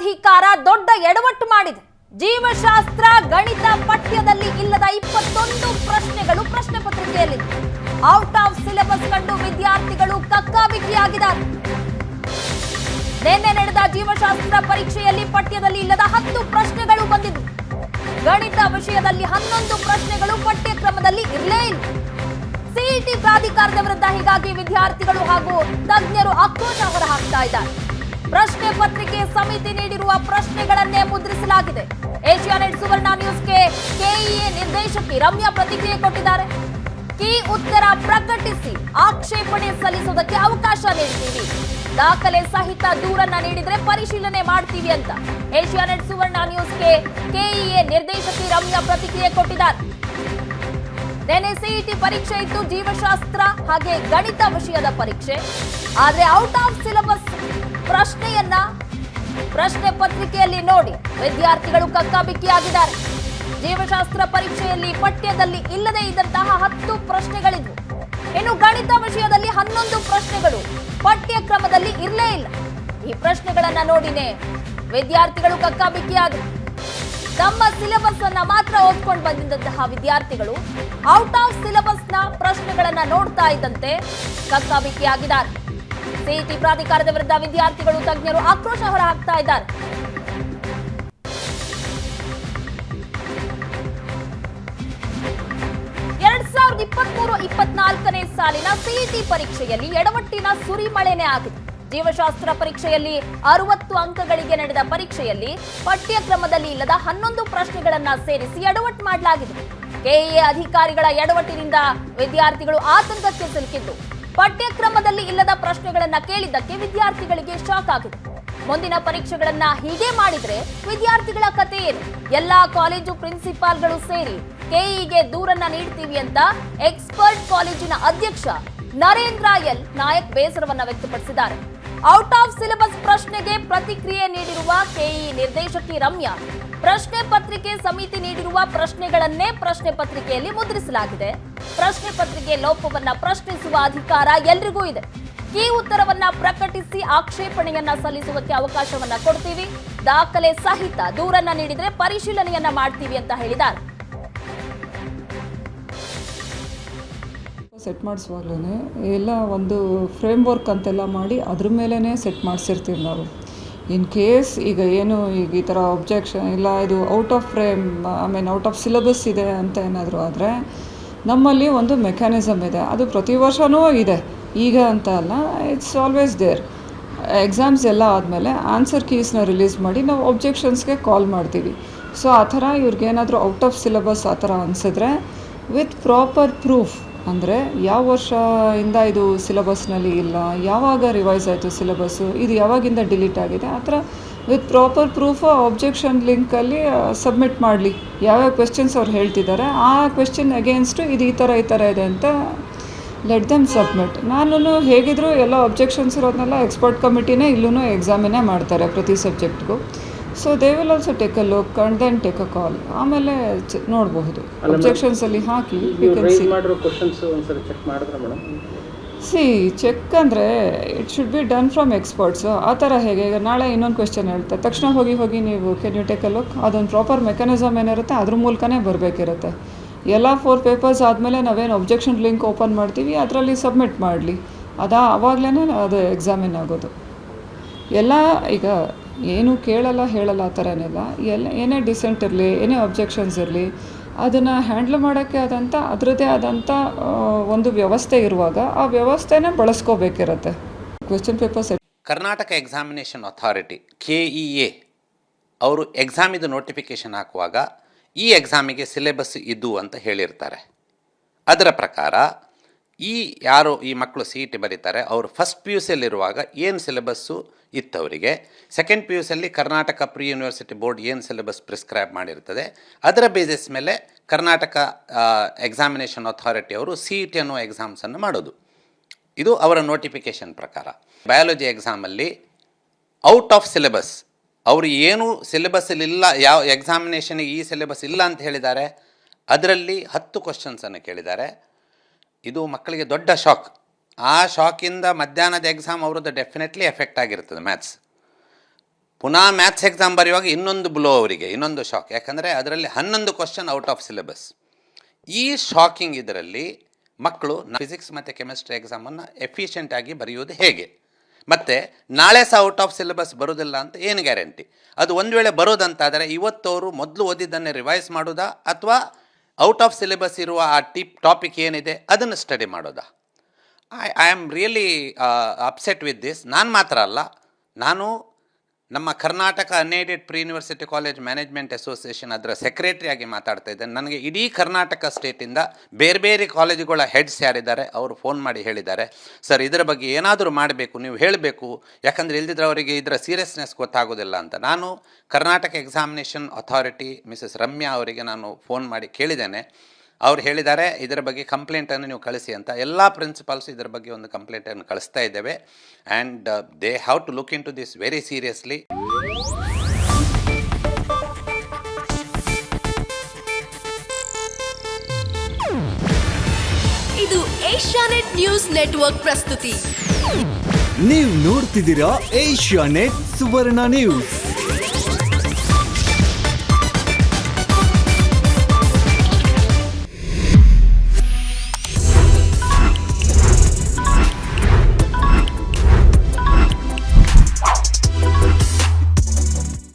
ಪ್ರಾಧಿಕಾರ ದೊಡ್ಡ ಎಡವಟ್ಟು ಮಾಡಿದೆ. ಜೀವಶಾಸ್ತ್ರ, ಗಣಿತ ಪಠ್ಯದಲ್ಲಿ ಇಲ್ಲದ ಇಪ್ಪತ್ತೊಂದು ಪ್ರಶ್ನೆಗಳು ಪ್ರಶ್ನೆ ಪತ್ರಿಕೆಯಲ್ಲಿ ಔಟ್ ಆಫ್ ಸಿಲೆಬಸ್ ಕಂಡು ವಿದ್ಯಾರ್ಥಿಗಳು ಕಕ್ಕಾಬಿಕ್ಕಿಯಾಗಿದ್ದಾರೆ. ನಿನ್ನೆ ನಡೆದ ಜೀವಶಾಸ್ತ್ರ ಪರೀಕ್ಷೆಯಲ್ಲಿ ಪಠ್ಯದಲ್ಲಿ ಇಲ್ಲದ ಹತ್ತು ಪ್ರಶ್ನೆಗಳು ಬಂದಿದ್ದು ಗಣಿತ ವಿಷಯದಲ್ಲಿ ಹನ್ನೊಂದು ಪ್ರಶ್ನೆಗಳು ಪಠ್ಯಕ್ರಮದಲ್ಲಿ ಇರಲೇ ಇಲ್ಲ. ಸಿಇಟಿ ಪ್ರಾಧಿಕಾರದ ವಿರುದ್ಧ ಹೀಗಾಗಿ ವಿದ್ಯಾರ್ಥಿಗಳು ಹಾಗೂ ತಜ್ಞರು ಆಕ್ರೋಶ ಹೊರಹಾಕ್ತಾ ಇದ್ದಾರೆ. ಪ್ರಶ್ನೆ ಪತ್ರಿಕೆ ಸಮಿತಿ ನೀಡಿರುವ ಪ್ರಶ್ನೆಗಳನ್ನೇ ಮುದ್ರಿಸಲಾಗಿದೆ. ಏಷ್ಯಾನೆಟ್ ಸುವರ್ಣ ನ್ಯೂಸ್ಗೆ ಕೆಇಎ ನಿರ್ದೇಶಕಿ ರಮ್ಯಾ ಪ್ರತಿಕ್ರಿಯೆ ಕೊಟ್ಟಿದ್ದಾರೆ. ಕೀ ಉತ್ತರ ಪ್ರಕಟಿಸಿ ಆಕ್ಷೇಪಣೆ ಸಲ್ಲಿಸುವುದಕ್ಕೆ ಅವಕಾಶ ನೀಡ್ತೀವಿ. ದಾಖಲೆ ಸಹಿತ ದೂರನ್ನ ನೀಡಿದ್ರೆ ಪರಿಶೀಲನೆ ಮಾಡ್ತೀವಿ ಅಂತ. ಏಷ್ಯಾನೆಟ್ ಸುವರ್ಣ ನ್ಯೂಸ್ಗೆ ಕೆಇಎ ನಿರ್ದೇಶಕಿ ರಮ್ಯಾ ಪ್ರತಿಕ್ರಿಯೆ ಕೊಟ್ಟಿದ್ದಾರೆ. ನೆನೆ ಸಿಇಟಿ ಪರೀಕ್ಷೆ ಇತ್ತು, ಜೀವಶಾಸ್ತ್ರ ಹಾಗೆ ಗಣಿತ ವಿಷಯದ ಪರೀಕ್ಷೆ. ಆದ್ರೆ ಔಟ್ ಆಫ್ ಸಿಲೆಬಸ್ ಪ್ರಶ್ನೆಯನ್ನ ಪ್ರಶ್ನೆ ಪತ್ರಿಕೆಯಲ್ಲಿ ನೋಡಿ ವಿದ್ಯಾರ್ಥಿಗಳು ಕಕ್ಕಾಬಿಕ್ಕಿಯಾಗಿದ್ದಾರೆ. ಜೀವಶಾಸ್ತ್ರ ಪರೀಕ್ಷೆಯಲ್ಲಿ ಪಠ್ಯದಲ್ಲಿ ಇಲ್ಲದೇ ಇದ್ದಂತಹ ಹತ್ತು ಪ್ರಶ್ನೆಗಳಿದ್ವು. ಇನ್ನು ಗಣಿತ ವಿಷಯದಲ್ಲಿ ಹನ್ನೊಂದು ಪ್ರಶ್ನೆಗಳು ಪಠ್ಯಕ್ರಮದಲ್ಲಿ ಇರಲೇ ಇಲ್ಲ. ಈ ಪ್ರಶ್ನೆಗಳನ್ನ ನೋಡಿನೇ ವಿದ್ಯಾರ್ಥಿಗಳು ಕಕ್ಕಾಬಿಕ್ಕಿಯಾದರು. ತಮ್ಮ ಸಿಲೆಬಸ್ ಅನ್ನ ಮಾತ್ರ ಓದ್ಕೊಂಡು ಬಂದಿದ್ದಂತಹ ವಿದ್ಯಾರ್ಥಿಗಳು ಔಟ್ ಆಫ್ ಸಿಲೆಬಸ್ನ ಪ್ರಶ್ನೆಗಳನ್ನ ನೋಡ್ತಾ ಇದ್ದಂತೆ ಕಕ್ಕಾಬಿಕ್ಕಿಯಾಗಿದ್ದಾರೆ. ಸಿಇಟಿ ಪ್ರಾಧಿಕಾರದ ವಿರುದ್ಧ ವಿದ್ಯಾರ್ಥಿಗಳು, ತಜ್ಞರು ಆಕ್ರೋಶ ಹೊರಹಾಕ್ತಾ ಇದ್ದಾರೆ. ಎರಡ್ ಸಾವಿರದ ಇಪ್ಪತ್ಮೂರು ಇಪ್ಪತ್ನಾಲ್ಕನೇ ಸಾಲಿನ ಸಿಇಟಿ ಪರೀಕ್ಷೆಯಲ್ಲಿ ಎಡವಟ್ಟಿನ ಸುರಿಮಳೆನೇ ಆಗಿದೆ. ಜೀವಶಾಸ್ತ್ರ ಪರೀಕ್ಷೆಯಲ್ಲಿ ಅರವತ್ತು ಅಂಕಗಳಿಗೆ ನಡೆದ ಪರೀಕ್ಷೆಯಲ್ಲಿ ಪಠ್ಯಕ್ರಮದಲ್ಲಿ ಇಲ್ಲದ ಹನ್ನೊಂದು ಪ್ರಶ್ನೆಗಳನ್ನ ಸೇರಿಸಿ ಎಡವಟ್ಟು ಮಾಡಲಾಗಿದೆ. ಕೆಇಎ ಅಧಿಕಾರಿಗಳ ಎಡವಟ್ಟಿನಿಂದ ವಿದ್ಯಾರ್ಥಿಗಳು ಆತಂಕಕ್ಕೆ ಸಿಲುಕಿದ್ದು. ಪಠ್ಯಕ್ರಮದಲ್ಲಿ ಇಲ್ಲದ ಪ್ರಶ್ನೆಗಳನ್ನ ಕೇಳಿದ್ದಕ್ಕೆ ವಿದ್ಯಾರ್ಥಿಗಳಿಗೆ ಶಾಕ್ ಆಗಿದೆ. ಮುಂದಿನ ಪರೀಕ್ಷೆಗಳನ್ನ ಹೀಗೆ ಮಾಡಿದ್ರೆ ವಿದ್ಯಾರ್ಥಿಗಳ ಕತೆ ಏನು? ಎಲ್ಲಾ ಕಾಲೇಜು ಪ್ರಿನ್ಸಿಪಾಲ್ಗಳು ಸೇರಿ ಕೆಇಗೆ ದೂರನ್ನ ನೀಡ್ತೀವಿ ಅಂತ ಎಕ್ಸ್ಪರ್ಟ್ ಕಾಲೇಜಿನ ಅಧ್ಯಕ್ಷ ನರೇಂದ್ರ ಎಲ್ ನಾಯಕ್ ಬೇಸರವನ್ನ ವ್ಯಕ್ತಪಡಿಸಿದ್ದಾರೆ. ಔಟ್ ಆಫ್ ಸಿಲೆಬಸ್ ಪ್ರಶ್ನೆಗೆ ಪ್ರತಿಕ್ರಿಯೆ ನೀಡಿರುವ ಕೆಇ ನಿರ್ದೇಶಕಿ ರಮ್ಯಾ. ಪ್ರಶ್ನೆ ಪತ್ರಿಕೆ ಸಮಿತಿ ನೀಡಿರುವ ಪ್ರಶ್ನೆಗಳನ್ನೇ ಪ್ರಶ್ನೆ ಪತ್ರಿಕೆಯಲ್ಲಿ ಮುದ್ರಿಸಲಾಗಿದೆ. ಪ್ರಶ್ನೆ ಪತ್ರಿಕೆ ಲೋಪವನ್ನ ಪ್ರಶ್ನಿಸುವ ಅಧಿಕಾರ ಎಲ್ರಿಗೂ ಇದೆ. ಈ ಉತ್ತರವನ್ನ ಪ್ರಕಟಿಸಿ ಆಕ್ಷೇಪಣೆಯನ್ನ ಸಲ್ಲಿಸುವುದಕ್ಕೆ ಅವಕಾಶವನ್ನ ಕೊಡ್ತೀವಿ. ದಾಖಲೆ ಸಹಿತ ದೂರನ್ನ ನೀಡಿದ್ರೆ ಪರಿಶೀಲನೆಯನ್ನ ಮಾಡ್ತೀವಿ ಅಂತ ಹೇಳಿದ್ದಾರೆ. ಸೆಟ್ ಮಾಡಿಸುವಾಗ್ಲೇ ಎಲ್ಲ ಒಂದು ಫ್ರೇಮ್ ವರ್ಕ್ ಅಂತೆಲ್ಲ ಮಾಡಿ ಅದ್ರ ಮೇಲೇ ಸೆಟ್ ಮಾಡಿಸಿರ್ತೀವಿ ನಾವು. ಇನ್ ಕೇಸ್ ಈಗ ಏನು ಈಗ ಈ ಥರ ಒಬ್ಜೆಕ್ಷನ್ ಇಲ್ಲ, ಇದು out of frame I mean out of syllabus ಇದೆ ಅಂತ ಏನಾದರೂ ಆದರೆ ನಮ್ಮಲ್ಲಿ ಒಂದು ಮೆಕ್ಯಾನಿಸಮ್ ಇದೆ. ಅದು ಪ್ರತಿ ವರ್ಷವೂ ಇದೆ. ಈಗ ಅಂತ ಅಲ್ಲ ಇಟ್ಸ್ ಆಲ್ವೇಸ್ ದೇರ್ ಎಕ್ಸಾಮ್ಸ್ ಎಲ್ಲ ಆದಮೇಲೆ ಆನ್ಸರ್ ಕೀಸ್ನ ರಿಲೀಸ್ ಮಾಡಿ ನಾವು ಒಬ್ಜೆಕ್ಷನ್ಸ್ಗೆ ಕಾಲ್ ಮಾಡ್ತೀವಿ. ಸೊ ಆ ಥರ ಇವ್ರಿಗೇನಾದರೂ ಔಟ್ ಆಫ್ ಸಿಲೆಬಸ್ ಆ ಥರ ಅನಿಸಿದ್ರೆ ವಿತ್ ಪ್ರಾಪರ್ ಪ್ರೂಫ್ ಅಂದರೆ ಯಾವ ವರ್ಷದಿಂದ ಇದು ಸಿಲೆಬಸ್ನಲ್ಲಿ ಇಲ್ಲ, ಯಾವಾಗ ರಿವೈಸ್ ಆಯಿತು ಸಿಲೆಬಸ್ಸು ಇದು ಯಾವಾಗಿಂದ ಡಿಲೀಟ್ ಆಗಿದೆ, ಆ ಥರ ವಿತ್ ಪ್ರಾಪರ್ ಪ್ರೂಫ್ ಆಬ್ಜೆಕ್ಷನ್ ಲಿಂಕಲ್ಲಿ ಸಬ್ಮಿಟ್ ಮಾಡಲಿ. ಯಾವ್ಯಾವ ಕ್ವೆಶನ್ಸ್ ಅವ್ರು ಹೇಳ್ತಿದ್ದಾರೆ, ಆ ಕ್ವೆಶನ್ ಅಗೇನ್ಸ್ಟು ಇದು ಈ ಥರ ಈ ಥರ ಇದೆ ಅಂತ ಲೆಟ್ ದಮ್ ಸಬ್ಮಿಟ್ ನಾನು ಹೇಗಿದ್ರು ಎಲ್ಲ ಆಬ್ಜೆಕ್ಷನ್ಸ್ ಇರೋದನ್ನೆಲ್ಲ ಎಕ್ಸ್ಪರ್ಟ್ ಕಮಿಟಿನೇ ಇಲ್ಲೂ ಎಕ್ಸಾಮಿನೇ ಮಾಡ್ತಾರೆ ಪ್ರತಿ ಸಬ್ಜೆಕ್ಟ್ಗೂ so they will also take a look and then take a call ಆಮೇಲೆ ನೋಡಬಹುದು. ನೋಡಬಹುದು ಒಬ್ಜೆಕ್ಷನ್ಸಲ್ಲಿ ಹಾಕಿ ಯು ಕ್ಯಾನ್ ಸಿ ಮಾಡಿರೋ ಕ್ವಶನ್ಸ್ ಒಂದ್ಸರಿ ಚೆಕ್ ಮಾಡಿದ್ರೆ ಮೇಡಮ್ ಸಿ ಚೆಕ್ ಅಂದರೆ it should be done from experts ಆ ಥರ ಹೇಗೆ? ಈಗ ನಾಳೆ ಇನ್ನೊಂದು ಕ್ವೆಶನ್ ಹೇಳ್ತೆ ತಕ್ಷಣ ಹೋಗಿ ಹೋಗಿ ನೀವು can you take a look ಅದೊಂದು ಪ್ರಾಪರ್ ಮೆಕ್ಯಾನಿಸಮ್ ಏನಿರುತ್ತೆ ಅದ್ರ ಮೂಲಕನೇ ಬರಬೇಕಿರುತ್ತೆ. ಎಲ್ಲ ಫೋರ್ ಪೇಪರ್ಸ್ ಆದಮೇಲೆ ನಾವೇನು ಒಬ್ಜೆಕ್ಷನ್ ಲಿಂಕ್ ಓಪನ್ ಮಾಡ್ತೀವಿ ಅದರಲ್ಲಿ ಸಬ್ಮಿಟ್ ಮಾಡಲಿ. ಅದಾ ಅವಾಗಲೇ ಅದು ಎಕ್ಸಾಮಿನ್ ಆಗೋದು. ಎಲ್ಲ ಈಗ ಏನು ಕೇಳಲ್ಲ, ಹೇಳಲ್ಲ ಆ ಥರನೆಲ್ಲ. ಎಲ್ಲ, ಏನೇ ಡಿಸೆಂಟ್ ಇರಲಿ, ಏನೇ ಅಬ್ಜೆಕ್ಷನ್ಸ್ ಇರಲಿ, ಅದನ್ನು ಹ್ಯಾಂಡ್ಲ್ ಮಾಡೋಕ್ಕೆ ಆದಂಥ, ಅದರದ್ದೇ ಆದಂಥ ಒಂದು ವ್ಯವಸ್ಥೆ ಇರುವಾಗ ಆ ವ್ಯವಸ್ಥೆನೇ ಬಳಸ್ಕೋಬೇಕಿರತ್ತೆ. Question papers Karnataka examination authority K E A ಅವರು ಎಕ್ಸಾಮಿದು ನೋಟಿಫಿಕೇಶನ್ ಹಾಕುವಾಗ ಈ ಎಕ್ಸಾಮಿಗೆ ಸಿಲೆಬಸ್ ಇದ್ದು ಅಂತ ಹೇಳಿರ್ತಾರೆ. ಅದರ ಪ್ರಕಾರ ಈ ಯಾರು ಈ ಮಕ್ಕಳು ಸಿ ಇ ಟಿ ಬರೀತಾರೆ, ಅವರು ಫಸ್ಟ್ ಪಿ ಯು ಸಿಯಲ್ಲಿರುವಾಗ ಏನು ಸಿಲೆಬಸ್ಸು ಇತ್ತು ಅವರಿಗೆ ಸೆಕೆಂಡ್ ಪಿ ಯು ಸಿಯಲ್ಲಿ ಕರ್ನಾಟಕ ಪ್ರಿ ಯೂನಿವರ್ಸಿಟಿ ಬೋರ್ಡ್ ಏನು ಸಿಲೆಬಸ್ ಪ್ರಿಸ್ಕ್ರೈಬ್ ಮಾಡಿರ್ತದೆ? ಅದರ ಬೇಸಿಸ್ ಮೇಲೆ ಕರ್ನಾಟಕ ಎಕ್ಸಾಮಿನೇಷನ್ ಅಥಾರಿಟಿ ಅವರು ಸಿ ಇ ಟಿ ಅನ್ನೋ ಎಕ್ಸಾಮ್ಸನ್ನು ಮಾಡೋದು. ಇದು ಅವರ ನೋಟಿಫಿಕೇಶನ್ ಪ್ರಕಾರ. ಬಯಾಲಜಿ ಎಕ್ಸಾಮಲ್ಲಿ ಔಟ್ ಆಫ್ ಸಿಲೆಬಸ್ ಅವರು ಏನು ಸಿಲೆಬಸ್ಸಲ್ಲಿ ಇಲ್ಲ, ಯಾವ ಎಕ್ಸಾಮಿನೇಷನಿಗೆ ಈ ಸಿಲೆಬಸ್ ಇಲ್ಲ ಅಂತ ಹೇಳಿದ್ದಾರೆ? ಅದರಲ್ಲಿ ಹತ್ತು ಕ್ವಶನ್ಸನ್ನು ಕೇಳಿದ್ದಾರೆ. ಇದು ಮಕ್ಕಳಿಗೆ ದೊಡ್ಡ ಶಾಕ್. ಆ ಶಾಕಿಂದ ಮಧ್ಯಾಹ್ನದ ಎಕ್ಸಾಮ್ ಅವ್ರದ್ದು ಡೆಫಿನೆಟ್ಲಿ ಎಫೆಕ್ಟ್ ಆಗಿರ್ತದೆ ಮ್ಯಾಥ್ಸ್ ಪುನಃ ಮ್ಯಾಥ್ಸ್ ಎಕ್ಸಾಮ್ ಬರೆಯುವಾಗ ಇನ್ನೊಂದು ಬ್ಲೋ ಅವರಿಗೆ, ಇನ್ನೊಂದು ಶಾಕ್ ಯಾಕಂದರೆ ಅದರಲ್ಲಿ ಹನ್ನೊಂದು ಕ್ವಶನ್ ಔಟ್ ಆಫ್ ಸಿಲೆಬಸ್ ಈ ಶಾಕಿಂಗ್ ಇದರಲ್ಲಿ ಮಕ್ಕಳು ಫಿಸಿಕ್ಸ್ ಮತ್ತು ಕೆಮಿಸ್ಟ್ರಿ ಎಕ್ಸಾಮನ್ನು ಎಫಿಷಿಯೆಂಟ್ ಆಗಿ ಬರೆಯುವುದು ಹೇಗೆ? ಮತ್ತು ನಾಳೆ ಸಹ ಔಟ್ ಆಫ್ ಸಿಲೆಬಸ್ ಬರೋದಿಲ್ಲ ಅಂತ ಏನು ಗ್ಯಾರಂಟಿ ಅದು ಒಂದು ವೇಳೆ ಬರೋದಂತಾದರೆ ಇವತ್ತವರು ಮೊದಲು ಓದಿದ್ದನ್ನೇ ರಿವೈಸ್ ಮಾಡೋದಾ ಅಥವಾ ಔಟ್ ಆಫ್ ಸಿಲೆಬಸ್ ಇರುವ ಆ ಟಿಪ್ ಟಾಪಿಕ್ ಏನಿದೆ, ಅದನ್ನು ಸ್ಟಡಿ ಮಾಡೋದಾ? I I am really upset with this ನಾನು ಮಾತ್ರ ಅಲ್ಲ, ನಾನು ನಮ್ಮ Karnataka unaided pre university college management association ಅದರ ಸೆಕ್ರೆಟರಿಯಾಗಿ ಮಾತಾಡ್ತಾ ಇದ್ದೇನೆ. ನನಗೆ ಇಡೀ ಕರ್ನಾಟಕ ಸ್ಟೇಟಿಂದ ಬೇರೆ ಬೇರೆ ಕಾಲೇಜುಗಳ ಹೆಡ್ಸ್ ಯಾರಿದ್ದಾರೆ ಅವರು ಫೋನ್ ಮಾಡಿ ಹೇಳಿದ್ದಾರೆ. ಸರ್, ಇದರ ಬಗ್ಗೆ ಏನಾದರೂ ಮಾಡಬೇಕು, ನೀವು ಹೇಳಬೇಕು. ಯಾಕಂದರೆ ಇಲ್ದಿದ್ರೆ ಅವರಿಗೆ ಇದರ ಸೀರಿಯಸ್ನೆಸ್ ಗೊತ್ತಾಗೋದಿಲ್ಲ ಅಂತ. ನಾನು Karnataka examination authority Mrs Ramya ಅವರಿಗೆ ನಾನು ಫೋನ್ ಮಾಡಿ ಕೇಳಿದ್ದೇನೆ. ಅವ್ರು ಹೇಳಿದ್ದಾರೆ ಇದರ ಬಗ್ಗೆ ಕಂಪ್ಲೇಂಟನ್ನು ನೀವು ಕಳಿಸಿ ಅಂತ. ಎಲ್ಲ ಪ್ರಿನ್ಸಿಪಾಲ್ಸ್ ಇದರ ಬಗ್ಗೆ ಒಂದು ಕಂಪ್ಲೇಂಟನ್ನು ಕಳಿಸ್ತಾ ಇದ್ದೇವೆ. And they have to look into this very seriously. ಇದು ಏಷ್ಯಾನೆಟ್ ನ್ಯೂಸ್ ನೆಟ್ವರ್ಕ್ ಪ್ರಸ್ತುತಿ. ನೀವು ನೋಡ್ತಿದ್ದೀರಾ ಏಷ್ಯಾನೆಟ್ ಸುವರ್ಣ ನ್ಯೂಸ್.